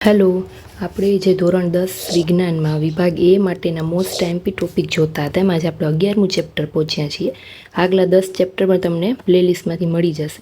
Hello, આપણે જે ધોરણ દસ વિજ્ઞાનમાં વિભાગ એ માટેના મોસ્ટ એમપી ટોપિક જોતા હતા એમાં આજે આપણે અગિયારમું ચેપ્ટર પહોંચ્યા છીએ. આગલા દસ ચેપ્ટર પણ તમને પ્લેલિસ્ટમાંથી મળી જશે.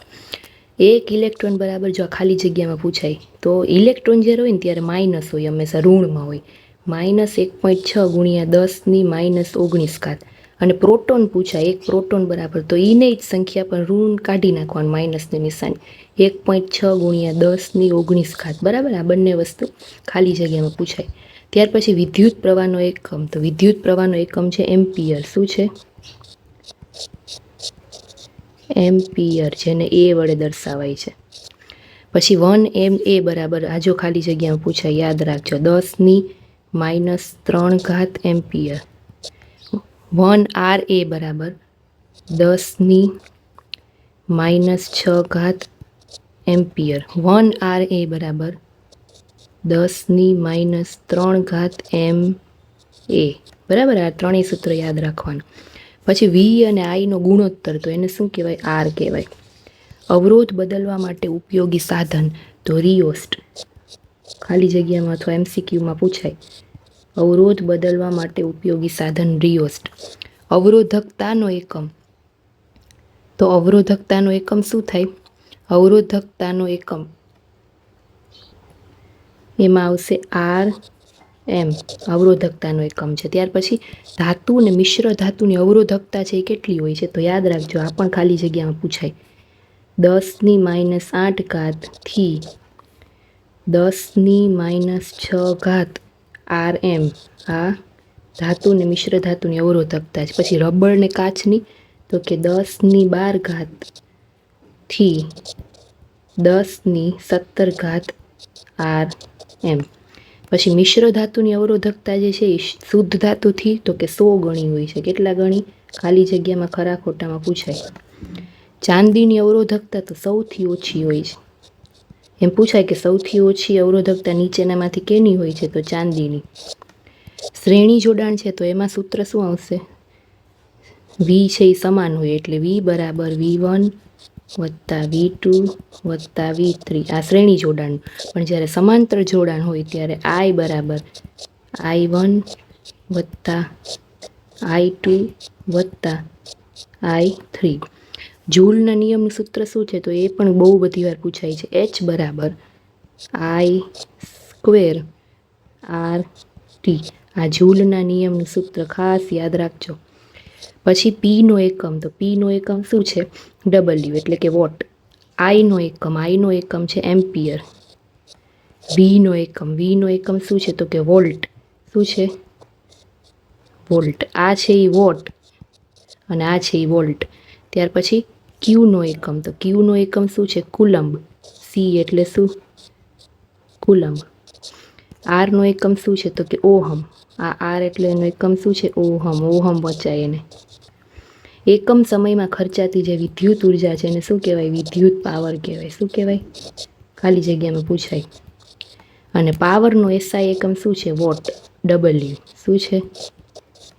એક ઇલેક્ટ્રોન બરાબર જો આ ખાલી જગ્યામાં પૂછાય, તો ઇલેક્ટ્રોન જ્યારે હોય ને ત્યારે માઇનસ હોય, હંમેશા ઋણમાં હોય. માઇનસ એક પોઈન્ટ છ ગુણ્યા દસની માઇનસ ઓગણીસ ઘાત. અને પ્રોટોન પૂછાય, એક પ્રોટોન બરાબર. તો એને જ સંખ્યા પર ઋણ કાઢી નાખવાનું, માઇનસની નિશાની. એક પોઈન્ટ છ ગુણ્યા દસની ઓગણીસ ખાત બરાબર? આ બંને વસ્તુ ખાલી જગ્યામાં પૂછાય. ત્યાર પછી વિદ્યુત પ્રવાહનો એકમ. તો વિદ્યુત પ્રવાહનો એકમ છે એમ્પિયર. શું છે? એમ્પિયર જેને એ વડે દર્શાવાય છે. પછી વન એમ એ બરાબર. આ જો ખાલી જગ્યામાં પૂછાય, યાદ રાખજો. દસની માઇનસ ત્રણ ઘાત એમ્પિયર. વન આર એ બરાબર. દસની માઇનસ છ ઘાત એમ્પિયર. વન આર એ બરાબર. દસની માઇનસ ત્રણ ઘાત એમ એ. બરાબર? આ ત્રણેય સૂત્ર યાદ રાખવાનું. પછી વી અને આઈનો ગુણોત્તર, તો એને શું કહેવાય? આર કહેવાય. અવરોધ બદલવા માટે ઉપયોગી સાધન તો રિયોસ્ટ ખાલી જગ્યામાં અથવા એમસીક્યુમાં પૂછાય. અવરોધ બદલવા માટે ઉપયોગી સાધન રિયોસ્ટ. અવરોધકતાનો એકમ. તો અવરોધકતાનો એકમ શું થાય? અવરોધકતાનો એકમ. એમાં આવશે આર એમ. અવરોધકતાનો એકમ છે. ત્યાર પછી ધાતુ અને મિશ્ર ધાતુની અવરોધકતા છે એ કેટલી હોય છે? તો યાદ રાખજો, આ પણ ખાલી જગ્યામાં પૂછાય. દસની માઇનસ આઠ ઘાતથી દસની માઇનસ છ ઘાત આર એમ આ ધાતુને મિશ્ર ધાતુની અવરોધકતા છે પછી રબળ ને કાચની, તો કે દસની બાર ઘાતથી દસની સત્તર ઘાત આર એમ પછી મિશ્ર ધાતુની અવરોધકતા જે છે એ શુદ્ધ ધાતુથી, તો કે સો ગણી હોય છે. કેટલા ગણી? ખાલી જગ્યામાં ખરા ખોટામાં પૂછાય. ચાંદીની અવરોધકતા તો સૌથી ઓછી હોય છે. એમ પૂછાય કે સૌથી ઓછી અવરોધકતા નીચેનામાંથી કેની હોય છે? તો ચાંદીની. શ્રેણી જોડાણ છે, તો એમાં સૂત્ર શું આવશે? વી છે એ સમાન હોય એટલે વી બરાબર વી વન વત્તા વી ટુ વત્તા વી થ્રી આ શ્રેણી જોડાણ. પણ જ્યારે સમાંતર જોડાણ હોય ત્યારે આઈ બરાબર આઈ વન વત્તા આઈ ટુ વત્તા આઈ થ્રી જૂલના નિયમનું સૂત્ર શું છે? તો એ પણ બહુ બધી વાર પૂછાય છે. એચ બરાબર આઈ સ્ક્વેર આર ટી આ જૂલના નિયમનું સૂત્ર ખાસ યાદ રાખજો. પછી પીનો એકમ. તો પીનો એકમ શું છે? ડબલ્યુ એટલે કે વોટ. આઈનો એકમ. આઈનો એકમ છે એમ્પિયર. વીનો એકમ. વીનો એકમ શું છે? તો કે વોલ્ટ. શું છે? વોલ્ટ. આ છે એ વોટ. અને આ છે એ વોલ્ટ. ત્યાર પછી ક્યુનો એકમ? તો ક્યુનો એકમ શું છે? કુલંબ. સી એટલે શું? કુલંબ. આરનો એકમ શું છે? તો કે ઓહમ. આ આર એટલે એનો એકમ શું છે? ઓહમ. ઓહમ વચાય એને. એકમ સમયમાં ખર્ચાતી જે વિદ્યુત ઊર્જા છે એને શું કહેવાય? વિદ્યુત પાવર કહેવાય. શું કહેવાય? ખાલી જગ્યામાં પૂછાય. અને પાવરનો એસઆઈ એકમ શું છે? વોટ. ડબલ્યુ શું છે?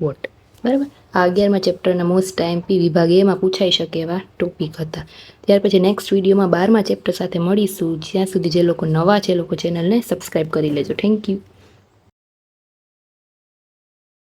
વોટ. બરાબર? આ અગિયારમાં ચેપ્ટરના મોસ્ટ એમપી વિભાગ એમાં પૂછાઈ શકે એવા ટોપિક હતા. ત્યાર પછી નેક્સ્ટ વિડીયોમાં બારમા ચેપ્ટર સાથે મળીશું. જ્યાં સુધી જે લોકો નવા છે એ લોકો ચેનલને સબસ્ક્રાઈબ કરી લેજો. Thank you